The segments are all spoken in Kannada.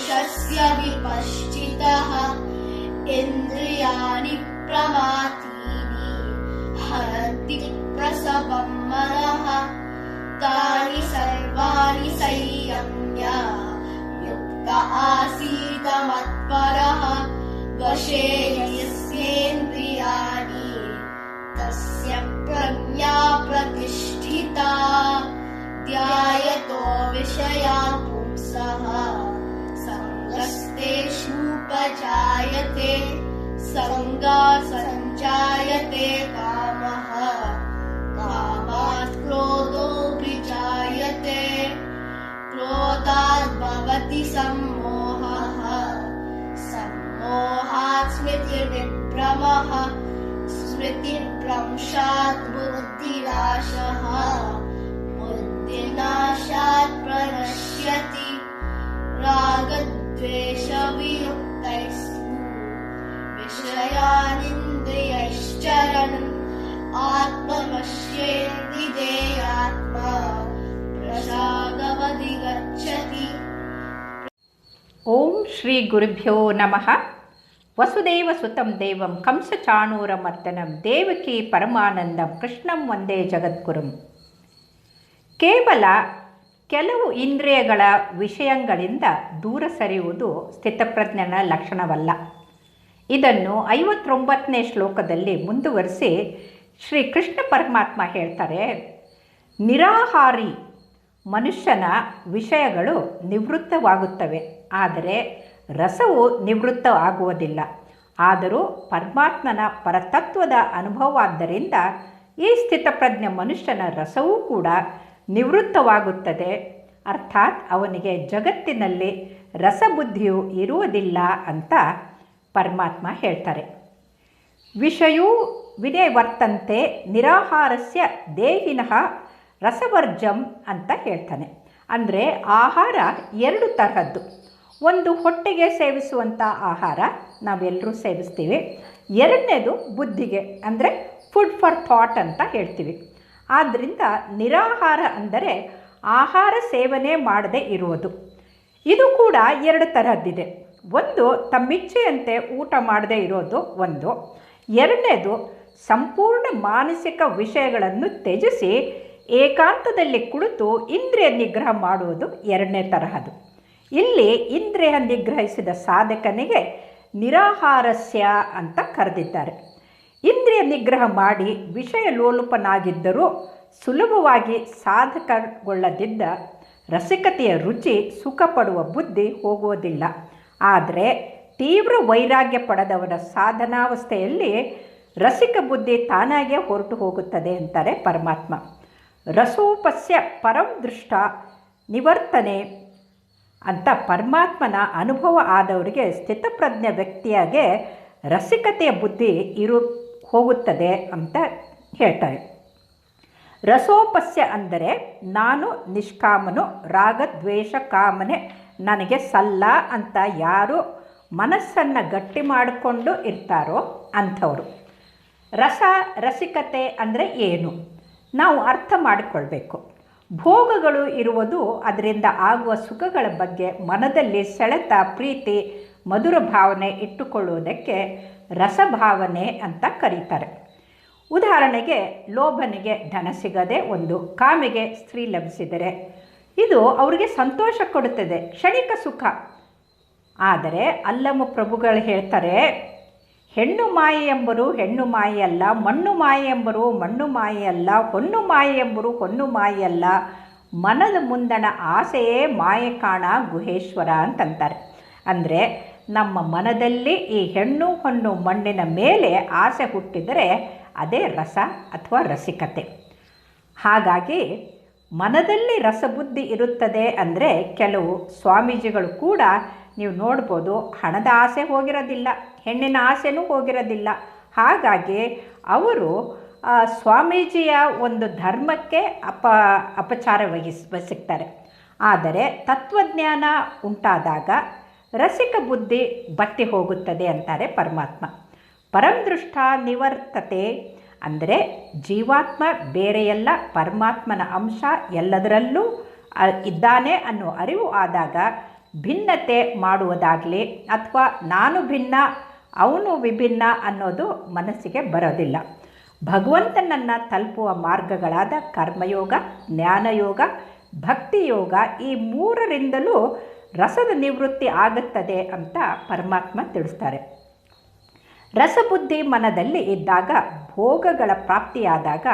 पुरुषस्य विपश्चितः इन्द्रियाणि प्रमातीनि हरति प्रसवं मनः तानि सर्वाणि संयम्य युक्त आसीत मत्परः वशे यस्येन्द्रियाणि तस्य प्रज्ञा प्रतिष्ठिता। ध्यायतो विषयान् पुंसः सङ्गस्तेषूपजायते सङ्गा सञ्जायते कामः। कामात् क्रोधो विजायते, क्रोधात् भवति सम्मोहः। सम्मोहात् स्मृतिर्विभ्रमः स्मृतिभ्रंशात् बुद्धिनाशः। बुद्धिनाशात् ಶ್ರೀ ಗುರುಭ್ಯೋ ನಮಃ. ವಸುದೇವ ಸುತಂ ದೇವಂ, ಕಂಸಚಾಣೂರಮರ್ದನಂ, ದೇವಕಿ ಪರಮಾನಂದಂ, ಕೃಷ್ಣಂ ಒಂದೇ ಜಗದ್ಗುರುಂ. ಕೇವಲ ಕೆಲವು ಇಂದ್ರಿಯಗಳ ವಿಷಯಗಳಿಂದ ದೂರ ಸರಿಯುವುದು ಸ್ಥಿತಪ್ರಜ್ಞನ ಲಕ್ಷಣವಲ್ಲ. ಇದನ್ನು ಐವತ್ತೊಂಬತ್ತನೇ ಶ್ಲೋಕದಲ್ಲಿ ಮುಂದುವರಿಸಿ ಶ್ರೀ ಕೃಷ್ಣ ಪರಮಾತ್ಮ ಹೇಳ್ತಾರೆ, ನಿರಾಹಾರಿ ಮನುಷ್ಯನ ವಿಷಯಗಳು ನಿವೃತ್ತವಾಗುತ್ತವೆ. ಆದರೆ ರಸವು ನಿವೃತ್ತ ಆಗುವುದಿಲ್ಲ ಆದರೂ ಪರಮಾತ್ಮನ ಪರತತ್ವದ ಅನುಭವವಾದ್ದರಿಂದ ಈ ಸ್ಥಿತಪ್ರಜ್ಞ ಮನುಷ್ಯನ ರಸವೂ ಕೂಡ ನಿವೃತ್ತವಾಗುತ್ತದೆ. ಅರ್ಥಾತ್ ಅವನಿಗೆ ಜಗತ್ತಿನಲ್ಲಿ ರಸಬುದ್ಧಿಯು ಇರುವುದಿಲ್ಲ ಅಂತ ಪರಮಾತ್ಮ ಹೇಳ್ತಾರೆ. ವಿಷಯೂ ವಿನೇ ವರ್ತಂತೆ ನಿರಾಹಾರಸ್ಯ ದೇಹಿನಃ ರಸವರ್ಜಂ ಅಂತ ಹೇಳ್ತಾನೆ. ಅಂದರೆ ಆಹಾರ ಎರಡು ತರಹದ್ದು. ಒಂದು ಹೊಟ್ಟೆಗೆ ಸೇವಿಸುವಂಥ ಆಹಾರ ನಾವೆಲ್ಲರೂ ಸೇವಿಸ್ತೀವಿ. ಎರಡನೇದು ಬುದ್ಧಿಗೆ, ಅಂದರೆ ಫುಡ್ ಫಾರ್ ಥಾಟ್ ಅಂತ ಹೇಳ್ತೀವಿ. ಆದ್ದರಿಂದ ನಿರಾಹಾರ ಅಂದರೆ ಆಹಾರ ಸೇವನೆ ಮಾಡದೇ ಇರುವುದು. ಇದು ಕೂಡ ಎರಡು ತರಹದ್ದಿದೆ. ಒಂದು ತಮ್ಮಿಚ್ಛೆಯಂತೆ ಊಟ ಮಾಡದೇ ಇರೋದು ಒಂದು. ಎರಡನೇದು ಸಂಪೂರ್ಣ ಮಾನಸಿಕ ವಿಷಯಗಳನ್ನು ತ್ಯಜಿಸಿ ಏಕಾಂತದಲ್ಲಿ ಕುಳಿತು ಇಂದ್ರಿಯ ನಿಗ್ರಹ ಮಾಡುವುದು ಎರಡನೇ ತರಹದು ಇಲ್ಲಿ ಇಂದ್ರಿಯ ನಿಗ್ರಹಿಸಿದ ಸಾಧಕನಿಗೆ ನಿರಾಹಾರಸ್ಯ ಅಂತ ಕರೆದಿದ್ದಾರೆ. ಇಂದ್ರಿಯ ನಿಗ್ರಹ ಮಾಡಿ ವಿಷಯ ಲೋಲುಪನಾಗಿದ್ದರೂ ಸುಲಭವಾಗಿ ಸಾಧಕಗೊಳ್ಳದಿದ್ದ ರಸಿಕತೆಯ ರುಚಿ ಸುಖ ಪಡುವ ಬುದ್ಧಿ ಹೋಗುವುದಿಲ್ಲ. ಆದರೆ ತೀವ್ರ ವೈರಾಗ್ಯ ಪಡೆದವರ ಸಾಧನಾವಸ್ಥೆಯಲ್ಲಿ ರಸಿಕ ಬುದ್ಧಿ ತಾನಾಗೆ ಹೊರಟು ಹೋಗುತ್ತದೆ ಅಂತಾರೆ ಪರಮಾತ್ಮ. ರಸೋಪಸ್ಯ ಪರಂ ದೃಷ್ಟ ನಿವರ್ತನೆ ಅಂತ ಪರಮಾತ್ಮನ ಅನುಭವ ಆದವರಿಗೆ ಸ್ಥಿತಪ್ರಜ್ಞ ವ್ಯಕ್ತಿಯಾಗೆ ರಸಿಕತೆಯ ಬುದ್ಧಿ ಇರು ಹೋಗುತ್ತದೆ ಅಂತ ಹೇಳ್ತಾರೆ. ರಸೋಪಸ್ಯ ಅಂದರೆ ನಾನು ನಿಷ್ಕಾಮನು, ರಾಗದ್ವೇಷ ಕಾಮನೆ, ನನಗೆ ಸಲ್ಲ ಅಂತ ಯಾರು ಮನಸ್ಸನ್ನು ಗಟ್ಟಿ ಮಾಡಿಕೊಂಡು ಇರ್ತಾರೋ ಅಂಥವರು. ರಸ, ರಸಿಕತೆ ಅಂದರೆ ಏನು? ನಾವು ಅರ್ಥ ಮಾಡಿಕೊಳ್ಬೇಕು. ಭೋಗಗಳು ಇರುವುದು ಅದರಿಂದ ಆಗುವ ಸುಖಗಳ ಬಗ್ಗೆ ಮನದಲ್ಲಿ ಸೆಳೆತ, ಪ್ರೀತಿ, ಮಧುರ ಭಾವನೆ ಇಟ್ಟುಕೊಳ್ಳುವುದಕ್ಕೆ ರಸಭಾವನೆ ಅಂತ ಕರೀತಾರೆ. ಉದಾಹರಣೆಗೆ, ಲೋಭನಿಗೆ ಧನ ಸಿಗದೆ ಒಂದು ಕಾಮಿಗೆ ಸ್ತ್ರೀ ಲಭಿಸಿದರೆ ಇದು ಅವರಿಗೆ ಸಂತೋಷ ಕೊಡುತ್ತದೆ, ಕ್ಷಣಿಕ ಸುಖ. ಆದರೆ ಅಲ್ಲಮ್ಮ ಪ್ರಭುಗಳು ಹೇಳ್ತಾರೆ ಹೆಣ್ಣು ಮಾಯೆ ಎಂಬರು ಹೆಣ್ಣು ಮಾಯೆಯಲ್ಲ ಮಣ್ಣು ಮಾಯೆ ಎಂಬರು ಮಣ್ಣು ಮಾಯೆಯಲ್ಲ ಹೊಣ್ಣು ಮಾಯೆ ಎಂಬರು ಹೊನ್ನು ಮಾಯೆಯಲ್ಲ ಮನದ ಮುಂದಣ ಆಸೆಯೇ ಮಾಯೆ ಕಾಣ ಗುಹೇಶ್ವರ ಅಂತಂತಾರೆ. ಅಂದರೆ ನಮ್ಮ ಮನದಲ್ಲಿ ಈ ಹೆಣ್ಣು ಹೊನ್ನು ಮಣ್ಣಿನ ಮೇಲೆ ಆಸೆ ಹುಟ್ಟಿದರೆ ಅದೇ ರಸ ಅಥವಾ ರಸಿಕತೆ. ಹಾಗಾಗಿ ಮನದಲ್ಲಿ ರಸಬುದ್ಧಿ ಇರುತ್ತದೆ ಅಂದರೆ ಕೆಲವು ಸ್ವಾಮೀಜಿಗಳು ಕೂಡ ನೀವು ನೋಡ್ಬೋದು ಹಣದ ಆಸೆ ಹೋಗಿರೋದಿಲ್ಲ, ಹೆಣ್ಣಿನ ಆಸೆನೂ ಹೋಗಿರೋದಿಲ್ಲ. ಹಾಗಾಗಿ ಅವರು ಸ್ವಾಮೀಜಿಯ ಒಂದು ಧರ್ಮಕ್ಕೆ ಅಪ, ಅಪಚಾರ ವಹಿಸ್ ವಹಿಸ್ತಾರೆ ಆದರೆ ತತ್ವಜ್ಞಾನ ಉಂಟಾದಾಗ ರಸಿಕ ಬುದ್ಧಿ ಬತ್ತಿ ಹೋಗುತ್ತದೆ ಅಂತಾರೆ ಪರಮಾತ್ಮ. ಪರಂದೃಷ್ಟ ನಿವರ್ತತೆ ಅಂದರೆ ಜೀವಾತ್ಮ ಬೇರೆಯಲ್ಲ, ಪರಮಾತ್ಮನ ಅಂಶ ಎಲ್ಲದರಲ್ಲೂ ಇದ್ದಾನೆ ಅನ್ನೋ ಅರಿವು ಆದಾಗ ಭಿನ್ನತೆ ಮಾಡುವುದಾಗಲಿ ಅಥವಾ ನಾನು ಭಿನ್ನ, ಅವನು ವಿಭಿನ್ನ ಅನ್ನೋದು ಮನಸ್ಸಿಗೆ ಬರೋದಿಲ್ಲ. ಭಗವಂತನನ್ನು ತಲುಪುವ ಮಾರ್ಗಗಳಾದ ಕರ್ಮಯೋಗ, ಜ್ಞಾನಯೋಗ, ಭಕ್ತಿಯೋಗ ಈ ಮೂರರಿಂದಲೂ ರಸದ ನಿವೃತ್ತಿ ಆಗುತ್ತದೆ ಅಂತ ಪರಮಾತ್ಮ ತಿಳಿಸ್ತಾರೆ. ರಸಬುದ್ಧಿ ಮನದಲ್ಲಿ ಇದ್ದಾಗ ಭೋಗಗಳ ಪ್ರಾಪ್ತಿಯಾದಾಗ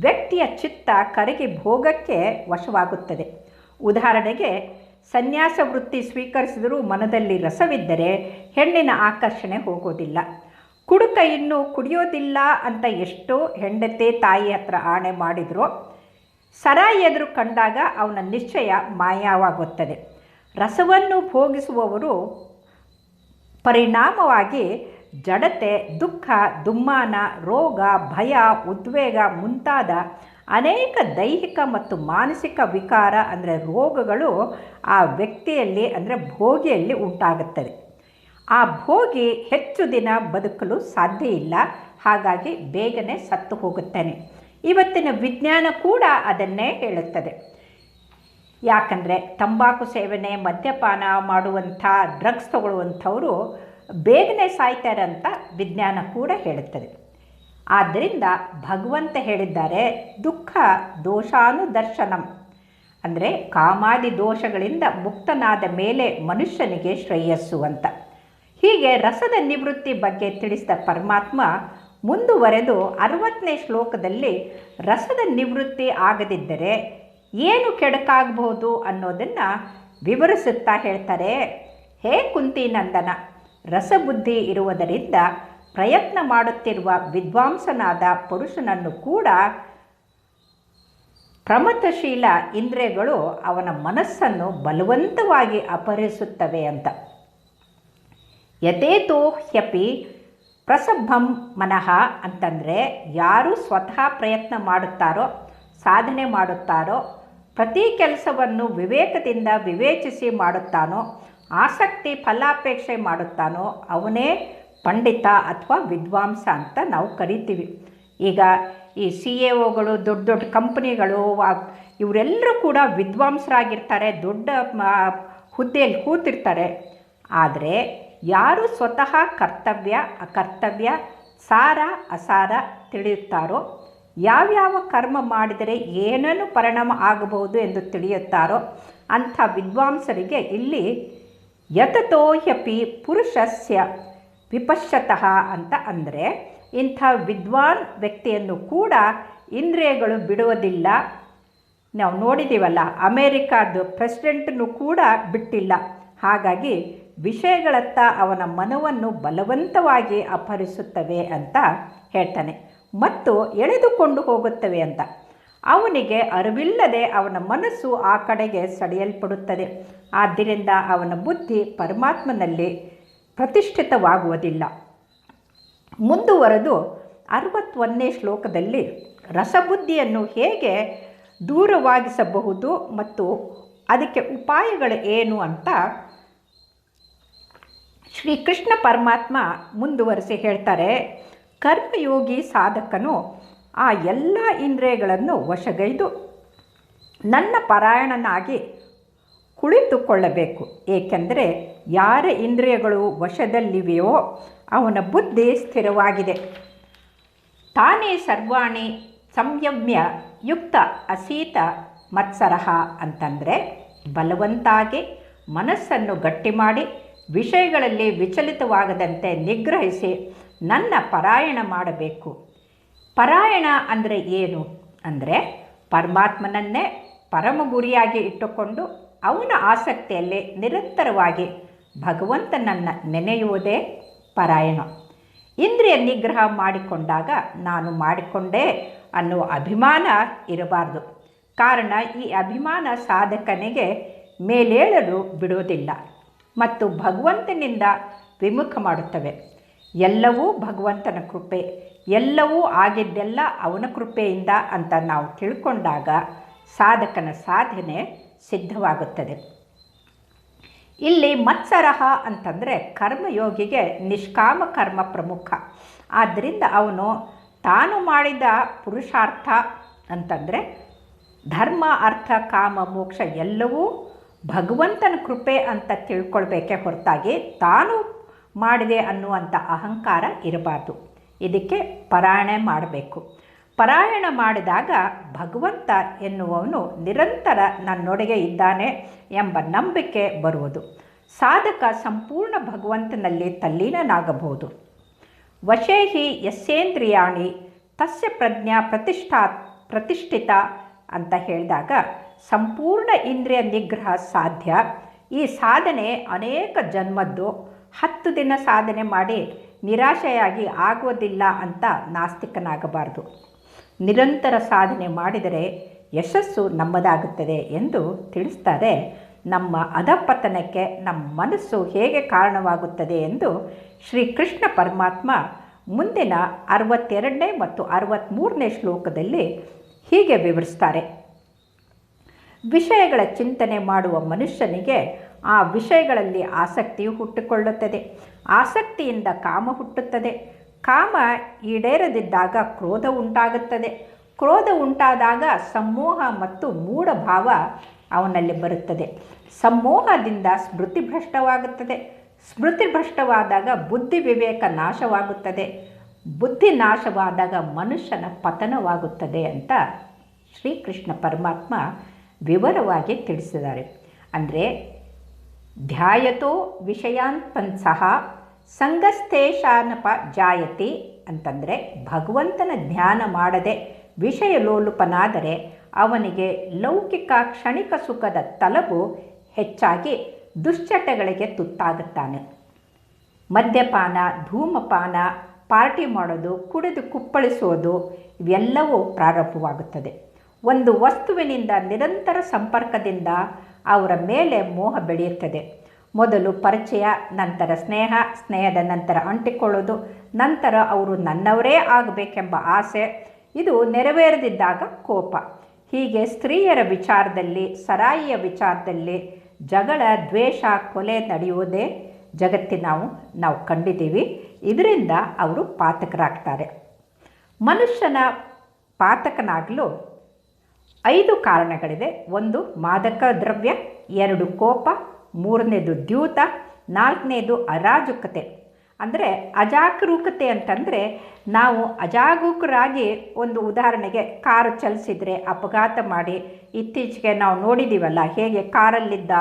ವ್ಯಕ್ತಿಯ ಚಿತ್ತ ಕರಗಿ ಭೋಗಕ್ಕೆ ವಶವಾಗುತ್ತದೆ. ಉದಾಹರಣೆಗೆ ಸನ್ಯಾಸ ವೃತ್ತಿ ಸ್ವೀಕರಿಸಿದರೂ ಮನದಲ್ಲಿ ರಸವಿದ್ದರೆ ಹೆಣ್ಣಿನ ಆಕರ್ಷಣೆ ಹೋಗೋದಿಲ್ಲ. ಕುಡುಕ ಇನ್ನು ಕುಡಿಯೋದಿಲ್ಲ ಅಂತ ಎಷ್ಟೋ ಹೆಂಡತಿ ತಾಯಿ ಹತ್ರ ಆಣೆ ಮಾಡಿದರೂ. ಸರಾಯಿ ಎದುರು ಕಂಡಾಗ ಅವನ ನಿಶ್ಚಯ ಮಾಯವಾಗುತ್ತದೆ. ರಸವನ್ನು ಭೋಗಿಸುವವರು ಪರಿಣಾಮವಾಗಿ ಜಡತೆ, ದುಃಖ, ದುಮ್ಮಾನ, ರೋಗ, ಭಯ, ಉದ್ವೇಗ ಮುಂತಾದ ಅನೇಕ ದೈಹಿಕ ಮತ್ತು ಮಾನಸಿಕ ವಿಕಾರ ಅಂದರೆ ರೋಗಗಳು ಆ ವ್ಯಕ್ತಿಯಲ್ಲಿ ಅಂದರೆ ಭೋಗಿಯಲ್ಲಿ ಉಂಟಾಗುತ್ತದೆ ಆ ಭೋಗಿ ಹೆಚ್ಚು ದಿನ ಬದುಕಲು ಸಾಧ್ಯ ಇಲ್ಲ. ಹಾಗಾಗಿ ಬೇಗನೆ ಸತ್ತು ಹೋಗುತ್ತಾನೆ. ಇವತ್ತಿನ ವಿಜ್ಞಾನ ಕೂಡ ಅದನ್ನೇ ಹೇಳುತ್ತದೆ. ಯಾಕಂದರೆ ತಂಬಾಕು ಸೇವನೆ, ಮದ್ಯಪಾನ ಮಾಡುವಂಥ ಡ್ರಗ್ಸ್ ತಗೊಳ್ಳುವಂಥವರು ಬೇಗನೆ ಸಾಯ್ತಾರೆ ಅಂತ ವಿಜ್ಞಾನ ಕೂಡ ಹೇಳುತ್ತದೆ. ಆದ್ದರಿಂದ ಭಗವಂತ ಹೇಳಿದ್ದಾರೆ ದುಃಖ ದೋಷಾನುದರ್ಶನಂ. ಅಂದರೆ ಕಾಮಾದಿ ದೋಷಗಳಿಂದ ಮುಕ್ತನಾದ ಮೇಲೆ ಮನುಷ್ಯನಿಗೆ ಶ್ರೇಯಸ್ಸು ಅಂತ. ಹೀಗೆ ರಸದ ನಿವೃತ್ತಿ ಬಗ್ಗೆ ತಿಳಿಸಿದ ಪರಮಾತ್ಮ ಮುಂದುವರೆದು ಅರವತ್ತನೇ ಶ್ಲೋಕದಲ್ಲಿ ರಸದ ನಿವೃತ್ತಿ ಆಗದಿದ್ದರೆ ಏನು ಕೆಡಕಾಗಬಹುದು ಅನ್ನೋದನ್ನು ವಿವರಿಸುತ್ತಾ ಹೇಳ್ತಾರೆ. ಹೇ ಕುಂತಿ ನಂದನ, ರಸಬುದ್ಧಿ ಇರುವುದರಿಂದ ಪ್ರಯತ್ನ ಮಾಡುತ್ತಿರುವ ವಿದ್ವಾಂಸನಾದ ಪುರುಷನನ್ನು ಕೂಡ ಪ್ರಮತಶೀಲ ಇಂದ್ರಿಯಗಳು ಅವನ ಮನಸ್ಸನ್ನು ಬಲವಂತವಾಗಿ ಅಪಹರಿಸುತ್ತವೆ ಅಂತ. ಯಥೇತೋ ಹ್ಯಪಿ ಪ್ರಸಭಂ ಮನಃ ಅಂತಂದರೆ ಯಾರು ಸ್ವತಃ ಪ್ರಯತ್ನ ಮಾಡುತ್ತಾರೋ, ಸಾಧನೆ ಮಾಡುತ್ತಾರೋ, ಪ್ರತಿ ಕೆಲಸವನ್ನು ವಿವೇಕದಿಂದ ವಿವೇಚಿಸಿ ಮಾಡುತ್ತಾನೋ, ಆಸಕ್ತಿ ಫಲಾಪೇಕ್ಷೆ ಮಾಡುತ್ತಾನೋ, ಅವನೇ ಪಂಡಿತ ಅಥವಾ ವಿದ್ವಾಂಸ ಅಂತ ನಾವು ಕರಿತೀವಿ. ಈಗ ಈ ಸಿ ಎ ಒಗಳು, ದೊಡ್ಡ ದೊಡ್ಡ ಕಂಪ್ನಿಗಳು ಇವರೆಲ್ಲರೂ ಕೂಡ ವಿದ್ವಾಂಸರಾಗಿರ್ತಾರೆ, ದೊಡ್ಡ ಹುದ್ದೆಯಲ್ಲಿ ಕೂತಿರ್ತಾರೆ. ಆದರೆ ಯಾರು ಸ್ವತಃ ಕರ್ತವ್ಯ, ಅಕರ್ತವ್ಯ, ಸಾರ, ಅಸಾರ ತಿಳಿಯುತ್ತಾರೋ, ಯಾವ್ಯಾವ ಕರ್ಮ ಮಾಡಿದರೆ ಏನೇನು ಪರಿಣಾಮ ಆಗಬಹುದು ಎಂದು ತಿಳಿಯುತ್ತಾರೋ ಅಂಥ ವಿದ್ವಾಂಸರಿಗೆ ಇಲ್ಲಿ ಯತತೋಹ್ಯಪಿ ಪುರುಷಸ್ಯ ವಿಪಶ್ಯತಃ ಅಂತ ಅಂದರೆ ಇಂಥ ವಿದ್ವಾನ್ ವ್ಯಕ್ತಿಯನ್ನು ಕೂಡ ಇಂದ್ರಿಯಗಳು ಬಿಡುವುದಿಲ್ಲ. ನಾವು ನೋಡಿದ್ದೀವಲ್ಲ ಅಮೇರಿಕಾದ ಪ್ರೆಸಿಡೆಂಟನ್ನು ಕೂಡ ಬಿಟ್ಟಿಲ್ಲ. ಹಾಗಾಗಿ ವಿಷಯಗಳತ್ತ ಅವನ ಮನವನ್ನು ಬಲವಂತವಾಗಿ ಅಪಹರಿಸುತ್ತವೆ ಅಂತ ಹೇಳ್ತಾನೆ. ಮತ್ತು ಎಳೆದುಕೊಂಡು ಹೋಗುತ್ತವೆ ಅಂತ. ಅವನಿಗೆ ಅರಿವಿಲ್ಲದೆ ಅವನ ಮನಸ್ಸು ಆ ಕಡೆಗೆ ಸೆಳೆಯಲ್ಪಡುತ್ತದೆ. ಆದ್ದರಿಂದ ಅವನ ಬುದ್ಧಿ ಪರಮಾತ್ಮನಲ್ಲಿ ಪ್ರತಿಷ್ಠಿತವಾಗುವುದಿಲ್ಲ. ಮುಂದುವರೆದು ಅರವತ್ತೊಂದನೇ ಶ್ಲೋಕದಲ್ಲಿ ರಸಬುದ್ಧಿಯನ್ನು ಹೇಗೆ ದೂರವಾಗಿಸಬಹುದು ಮತ್ತು ಅದಕ್ಕೆ ಉಪಾಯಗಳು ಏನು ಅಂತ ಶ್ರೀಕೃಷ್ಣ ಪರಮಾತ್ಮ ಮುಂದುವರೆಸಿ ಹೇಳ್ತಾರೆ. ಕರ್ಮಯೋಗಿ ಸಾಧಕನು ಆ ಎಲ್ಲ ಇಂದ್ರಿಯಗಳನ್ನು ವಶಗೈದು ನನ್ನ ಪರಾಯಣನಾಗಿ ಕುಳಿತುಕೊಳ್ಳಬೇಕು. ಏಕೆಂದರೆ ಯಾರ ಇಂದ್ರಿಯಗಳು ವಶದಲ್ಲಿವೆಯೋ ಅವನ ಬುದ್ಧಿ ಸ್ಥಿರವಾಗಿದೆ. ತಾನೇ ಸರ್ವಾಣಿ ಸಂಯಮ್ಯ ಯುಕ್ತ ಅಸೀತ ಮತ್ಸರಹ ಅಂತಂದರೆ ಬಲವಂತಾಗಿ ಮನಸ್ಸನ್ನು ಗಟ್ಟಿ ಮಾಡಿ ವಿಷಯಗಳಲ್ಲಿ ವಿಚಲಿತವಾಗದಂತೆ ನಿಗ್ರಹಿಸಿ ನನ್ನ ಪರಾಯಣ ಮಾಡಬೇಕು. ಪರಾಯಣ ಅಂದರೆ ಏನು? ಅಂದರೆ ಪರಮಾತ್ಮನನ್ನೇ ಪರಮ ಗುರಿಯಾಗಿ ಇಟ್ಟುಕೊಂಡು ಅವನ ಆಸಕ್ತಿಯಲ್ಲಿ ನಿರಂತರವಾಗಿ ಭಗವಂತನನ್ನು ನೆನೆಯುವುದೇ ಪರಾಯಣ. ಇಂದ್ರಿಯ ನಿಗ್ರಹ ಮಾಡಿಕೊಂಡಾಗ ನಾನು ಮಾಡಿಕೊಂಡೆ ಅನ್ನುವ ಅಭಿಮಾನ ಇರಬಾರ್ದು. ಕಾರಣ ಈ ಅಭಿಮಾನ ಸಾಧಕನಿಗೆ ಮೇಲೇಳಲು ಬಿಡುವುದಿಲ್ಲ ಮತ್ತು ಭಗವಂತನಿಂದ ವಿಮುಖ ಮಾಡುತ್ತವೆ. ಎಲ್ಲವೂ ಭಗವಂತನ ಕೃಪೆ, ಎಲ್ಲವೂ ಆಗಿದ್ದೆಲ್ಲ ಅವನ ಕೃಪೆಯಿಂದ ಅಂತ ನಾವು ತಿಳ್ಕೊಂಡಾಗ ಸಾಧಕನ ಸಾಧನೆ ಸಿದ್ಧವಾಗುತ್ತದೆ. ಇಲ್ಲಿ ಮತ್ಸರಹ ಅಂತಂದರೆ ಕರ್ಮಯೋಗಿಗೆ ನಿಷ್ಕಾಮ ಕರ್ಮ ಪ್ರಮುಖ. ಆದ್ದರಿಂದ ಅವನು ತಾನು ಮಾಡಿದ ಪುರುಷಾರ್ಥ ಅಂತಂದರೆ ಧರ್ಮ, ಅರ್ಥ, ಕಾಮ, ಮೋಕ್ಷ ಎಲ್ಲವೂ ಭಗವಂತನ ಕೃಪೆ ಅಂತ ತಿಳ್ಕೊಳ್ಬೇಕೆ ಹೊರತಾಗಿ ತಾನು ಮಾಡಿದೆ ಅನ್ನುವಂಥ ಅಹಂಕಾರ ಇರಬಾರ್ದು. ಇದಕ್ಕೆ ಪರಾಯಣೆ ಮಾಡಬೇಕು. ಪಾರಾಯಣ ಮಾಡಿದಾಗ ಭಗವಂತ ಎನ್ನುವವನು ನಿರಂತರ ನನ್ನೊಡೆಗೆ ಇದ್ದಾನೆ ಎಂಬ ನಂಬಿಕೆ ಬರುವುದು. ಸಾಧಕ ಸಂಪೂರ್ಣ ಭಗವಂತನಲ್ಲಿ ತಲ್ಲೀನನಾಗಬಹುದು. ವಶೇಹಿ ಯಸ್ಸೇಂದ್ರಿಯಾಣಿ ತಸ್ಯ ಪ್ರಜ್ಞಾ ಪ್ರತಿಷ್ಠಾ ಪ್ರತಿಷ್ಠಿತ ಅಂತ ಹೇಳಿದಾಗ ಸಂಪೂರ್ಣ ಇಂದ್ರಿಯ ನಿಗ್ರಹ ಸಾಧ್ಯ. ಈ ಸಾಧನೆ ಅನೇಕ ಜನ್ಮದ್ದು ಹತ್ತು ದಿನ ಸಾಧನೆ ಮಾಡಿ ನಿರಾಶೆಯಾಗಿ ಆಗುವುದಿಲ್ಲ ಅಂತ ನಾಸ್ತಿಕನಾಗಬಾರದು. ನಿರಂತರ ಸಾಧನೆ ಮಾಡಿದರೆ ಯಶಸ್ಸು ನಮ್ಮದಾಗುತ್ತದೆ ಎಂದು ತಿಳಿಸ್ತಾರೆ. ನಮ್ಮ ಅಧಪತನಕ್ಕೆ ನಮ್ಮ ಮನಸ್ಸು ಹೇಗೆ ಕಾರಣವಾಗುತ್ತದೆ ಎಂದು ಶ್ರೀಕೃಷ್ಣ ಪರಮಾತ್ಮ ಮುಂದಿನ ಅರವತ್ತೆರಡನೇ ಮತ್ತು ಅರವತ್ತ್ಮೂರನೇ ಶ್ಲೋಕದಲ್ಲಿ ಹೀಗೆ ವಿವರಿಸ್ತಾರೆ. ವಿಷಯಗಳ ಚಿಂತನೆ ಮಾಡುವ ಮನುಷ್ಯನಿಗೆ ಆ ವಿಷಯಗಳಲ್ಲಿ ಆಸಕ್ತಿಯು ಹುಟ್ಟಿಕೊಳ್ಳುತ್ತದೆ. ಆಸಕ್ತಿಯಿಂದ ಕಾಮ ಹುಟ್ಟುತ್ತದೆ. ಕಾಮ ಈಡೇರದಿದ್ದಾಗ ಕ್ರೋಧ ಉಂಟಾಗುತ್ತದೆ. ಕ್ರೋಧ ಉಂಟಾದಾಗ ಸಮೋಹ ಮತ್ತು ಮೂಢಭಾವ ಅವನಲ್ಲಿ ಬರುತ್ತದೆ. ಸಮೋಹದಿಂದ ಸ್ಮೃತಿ ಭ್ರಷ್ಟವಾಗುತ್ತದೆ. ಸ್ಮೃತಿ ಭ್ರಷ್ಟವಾದಾಗ ಬುದ್ಧಿ ವಿವೇಕ ನಾಶವಾಗುತ್ತದೆ. ಬುದ್ಧಿ ನಾಶವಾದಾಗ ಮನುಷ್ಯನ ಪತನವಾಗುತ್ತದೆ ಅಂತ ಶ್ರೀಕೃಷ್ಣ ಪರಮಾತ್ಮ ವಿವರವಾಗಿ ತಿಳಿಸಿದ್ದಾರೆ. ಅಂದರೆ ಧ್ಯಾಯತೋ ವಿಷಯಾಂತ್ಪಂಸಹ ಸಂಗಸ್ಥೇಶಾನಪ ಜಾಯತಿ ಅಂತಂದರೆ ಭಗವಂತನ ಧ್ಯಾನ ಮಾಡದೆ ವಿಷಯ ಲೋಲುಪನಾದರೆ ಅವನಿಗೆ ಲೌಕಿಕ ಕ್ಷಣಿಕ ಸುಖದ ತಲಬು ಹೆಚ್ಚಾಗಿ ದುಶ್ಚಟಗಳಿಗೆ ತುತ್ತಾಗುತ್ತಾನೆ. ಮದ್ಯಪಾನ, ಧೂಮಪಾನ, ಪಾರ್ಟಿ ಮಾಡೋದು, ಕುಡಿದು ಕುಪ್ಪಳಿಸೋದು ಇವೆಲ್ಲವೂ ಪ್ರಾರಂಭವಾಗುತ್ತದೆ ಒಂದು ವಸ್ತುವಿನಿಂದ ನಿರಂತರ ಸಂಪರ್ಕದಿಂದ ಅವರ ಮೇಲೆ ಮೋಹ ಬೆಳೆಯುತ್ತದೆ. ಮೊದಲು ಪರಿಚಯ, ನಂತರ ಸ್ನೇಹ, ಸ್ನೇಹದ ನಂತರ ಅಂಟಿಕೊಳ್ಳೋದು, ನಂತರ ಅವರು ನನ್ನವರೇ ಆಗಬೇಕೆಂಬ ಆಸೆ. ಇದು ನೆರವೇರದಿದ್ದಾಗ ಕೋಪ. ಹೀಗೆ ಸ್ತ್ರೀಯರ ವಿಚಾರದಲ್ಲಿ, ಸರಾಯಿಯ ವಿಚಾರದಲ್ಲಿ ಜಗಳ, ದ್ವೇಷ, ಕೊಲೆ ನಡೆಯುವುದೇ ಜಗತ್ತಿನ ನಾವು ನಾವು ಕಂಡಿದ್ದೀವಿ. ಇದರಿಂದ ಅವರು ಪಾತಕರಾಗ್ತಾರೆ. ಮನುಷ್ಯನ ಪಾತಕನಾಗಲು ಐದು ಕಾರಣಗಳಿದೆ ಒಂದು ಮಾದಕ ದ್ರವ್ಯ, ಎರಡು ಕೋಪ ಮೂರನೇದು ದ್ಯೂತ, ನಾಲ್ಕನೇದು ಅರಾಜಕತೆ. ಅಂದರೆ ಅಜಾಗರೂಕತೆ ಅಂತಂದರೆ ನಾವು ಅಜಾಗರೂಕರಾಗಿ ಒಂದು ಉದಾಹರಣೆಗೆ ಕಾರು ಚಲಿಸಿದರೆ ಅಪಘಾತ ಮಾಡಿ ಇತ್ತೀಚೆಗೆ ನಾವು ನೋಡಿದ್ದೀವಲ್ಲ ಹೇಗೆ ಕಾರಲ್ಲಿದ್ದ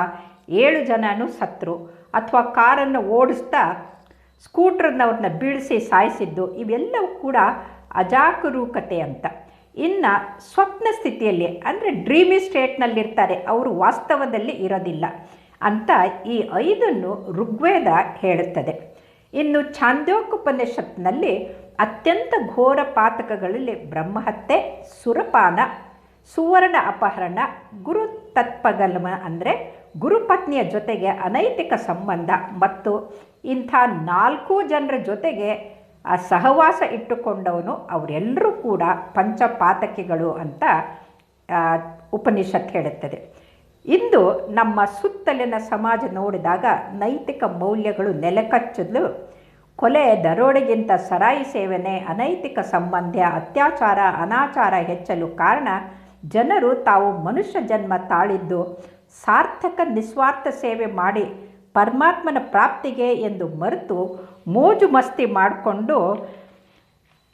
ಏಳು ಜನನೂ ಸತ್ತರು ಅಥವಾ ಕಾರನ್ನು ಓಡಿಸ್ತಾ ಸ್ಕೂಟ್ರನ್ನವ್ರನ್ನ ಬೀಳಿಸಿ ಸಾಯಿಸಿದ್ದು, ಇವೆಲ್ಲವೂ ಕೂಡ ಅಜಾಗರೂಕತೆ ಅಂತ. ಇನ್ನು ಸ್ವಪ್ನ ಸ್ಥಿತಿಯಲ್ಲಿ ಅಂದರೆ ಡ್ರೀಮಿ ಸ್ಟೇಟ್ನಲ್ಲಿರ್ತಾರೆ, ಅವರು ವಾಸ್ತವದಲ್ಲಿ ಇರೋದಿಲ್ಲ. ಅಂತ ಈ ಐದನ್ನು ಋಗ್ವೇದ ಹೇಳುತ್ತದೆ. ಇನ್ನು ಛಾಂದೋಕೋಪನಿಷತ್ನಲ್ಲಿ ಅತ್ಯಂತ ಘೋರ ಪಾತಕಗಳಲ್ಲಿ ಬ್ರಹ್ಮಹತ್ಯೆ, ಸುರಪಾನ, ಸುವರ್ಣ ಅಪಹರಣ, ಗುರು ತತ್ಪಗಲ್ಮ ಅಂದರೆ ಗುರುಪತ್ನಿಯ ಜೊತೆಗೆ ಅನೈತಿಕ ಸಂಬಂಧ ಮತ್ತು ಇಂಥ ನಾಲ್ಕು ಜನರ ಜೊತೆಗೆ ಆ ಸಹವಾಸ ಇಟ್ಟುಕೊಂಡವನು ಅವರೆಲ್ಲರೂ ಕೂಡ ಪಂಚಪಾತಕಿಗಳು ಅಂತ ಉಪನಿಷತ್ ಹೇಳುತ್ತದೆ. ಇಂದು ನಮ್ಮ ಸುತ್ತಲಿನ ಸಮಾಜ ನೋಡಿದಾಗ ನೈತಿಕ ಮೌಲ್ಯಗಳು ನೆಲಕಚ್ಚಲು ಕೊಲೆ, ದರೋಡೆಗಿಂತ ಸರಾಯಿ ಸೇವನೆ, ಅನೈತಿಕ ಸಂಬಂಧ, ಅತ್ಯಾಚಾರ, ಅನಾಚಾರ ಹೆಚ್ಚಲು ಕಾರಣ ಜನರು ತಾವು ಮನುಷ್ಯ ಜನ್ಮ ತಾಳಿದ್ದು ಸಾರ್ಥಕ, ನಿಸ್ವಾರ್ಥ ಸೇವೆ ಮಾಡಿ ಪರಮಾತ್ಮನ ಪ್ರಾಪ್ತಿಗೆ ಎಂದು ಮರೆತು ಮೋಜು ಮಸ್ತಿ ಮಾಡಿಕೊಂಡು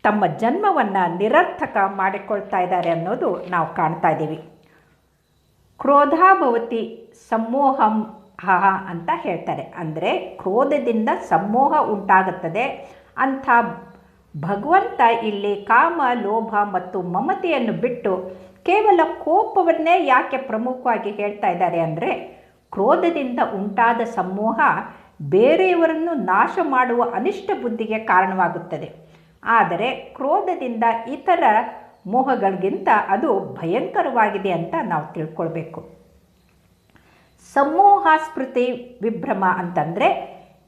ತಮ್ಮ ಜನ್ಮವನ್ನು ನಿರರ್ಥಕ ಮಾಡಿಕೊಳ್ತಾ ಇದ್ದಾರೆ ಅನ್ನೋದು ನಾವು ಕಾಣ್ತಾ ಇದ್ದೀವಿ. ಕ್ರೋಧಾಭವತಿ ಸಮೋಹಂ ಹಹ ಅಂತ ಹೇಳ್ತಾರೆ. ಅಂದರೆ ಕ್ರೋಧದಿಂದ ಸಮೋಹ ಉಂಟಾಗುತ್ತದೆ. ಅಂಥ ಭಗವಂತ ಇಲ್ಲಿ ಕಾಮ, ಲೋಭ ಮತ್ತು ಮಮತೆಯನ್ನು ಬಿಟ್ಟು ಕೇವಲ ಕೋಪವನ್ನೇ ಯಾಕೆ ಪ್ರಮುಖವಾಗಿ ಹೇಳ್ತಾ ಇದ್ದಾರೆ ಅಂದರೆ ಕ್ರೋಧದಿಂದ ಉಂಟಾದ ಸಮೂಹ ಬೇರೆಯವರನ್ನು ನಾಶ ಮಾಡುವ ಅನಿಷ್ಟ ಬುದ್ಧಿಗೆ ಕಾರಣವಾಗುತ್ತದೆ. ಆದರೆ ಕ್ರೋಧದಿಂದ ಇತರ ಮೋಹಗಳಿಗಿಂತ ಅದು ಭಯಂಕರವಾಗಿದೆ ಅಂತ ನಾವು ತಿಳ್ಕೊಳ್ಬೇಕು. ಸಮೂಹ ಸ್ಮೃತಿ ವಿಭ್ರಮ ಅಂತಂದರೆ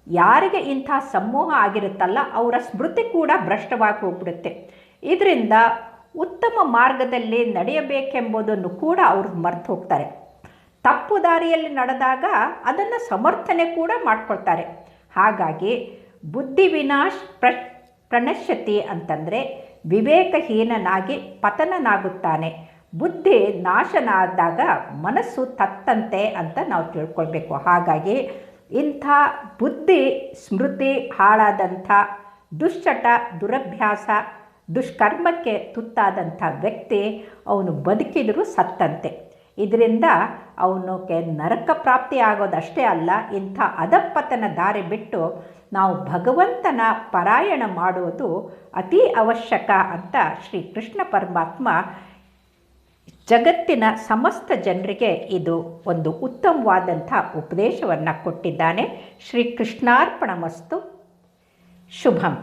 ಯಾರಿಗೆ ಇಂಥ ಸಮೂಹ ಆಗಿರುತ್ತಲ್ಲ ಅವರ ಸ್ಮೃತಿ ಕೂಡ ಭ್ರಷ್ಟವಾಗಿ ಹೋಗ್ಬಿಡುತ್ತೆ. ಇದರಿಂದ ಉತ್ತಮ ಮಾರ್ಗದಲ್ಲಿ ನಡೆಯಬೇಕೆಂಬುದನ್ನು ಕೂಡ ಅವರು ಮರೆತು ಹೋಗ್ತಾರೆ. ತಪ್ಪು ದಾರಿಯಲ್ಲಿ ನಡೆದಾಗ ಅದನ್ನು ಸಮರ್ಥನೆ ಕೂಡ ಮಾಡ್ಕೊಳ್ತಾರೆ. ಹಾಗಾಗಿ ಬುದ್ಧಿ ವಿನಾಶ್ ಪ್ರ, ಪ್ರಣಶ್ಯತಿ ಅಂತಂದರೆ ವಿವೇಕಹೀನನಾಗಿ ಪತನನಾಗುತ್ತಾನೆ. ಬುದ್ಧಿ ನಾಶನ ಆದಾಗ ಮನಸ್ಸು ತತ್ತಂತೆ ಅಂತ ನಾವು ತಿಳ್ಕೊಳ್ಬೇಕು. ಹಾಗಾಗಿ ಇಂಥ ಬುದ್ಧಿ, ಸ್ಮೃತಿ ಹಾಳಾದಂಥ, ದುಶ್ಚಟ, ದುರಭ್ಯಾಸ, ದುಷ್ಕರ್ಮಕ್ಕೆ ತುತ್ತಾದಂಥ ವ್ಯಕ್ತಿ ಅವನು ಬದುಕಿದರೂ ಸತ್ತಂತೆ. ಇದರಿಂದ ಅವನು ಕೆ ನರಕ ಪ್ರಾಪ್ತಿ ಆಗೋದಷ್ಟೇ ಅಲ್ಲ, ಇಂಥ ಅಧಪ್ಪತನ ದಾರಿ ಬಿಟ್ಟು ನಾವು ಭಗವಂತನ ಪಾರಾಯಣ ಮಾಡುವುದು ಅತಿ ಅವಶ್ಯಕ ಅಂತ ಶ್ರೀ ಕೃಷ್ಣ ಪರಮಾತ್ಮ ಜಗತ್ತಿನ ಸಮಸ್ತ ಜನರಿಗೆ ಇದು ಒಂದು ಉತ್ತಮವಾದಂಥ ಉಪದೇಶವನ್ನು ಕೊಟ್ಟಿದ್ದಾನೆ. ಶ್ರೀ ಕೃಷ್ಣಾರ್ಪಣ ಮಸ್ತು ಶುಭಂ.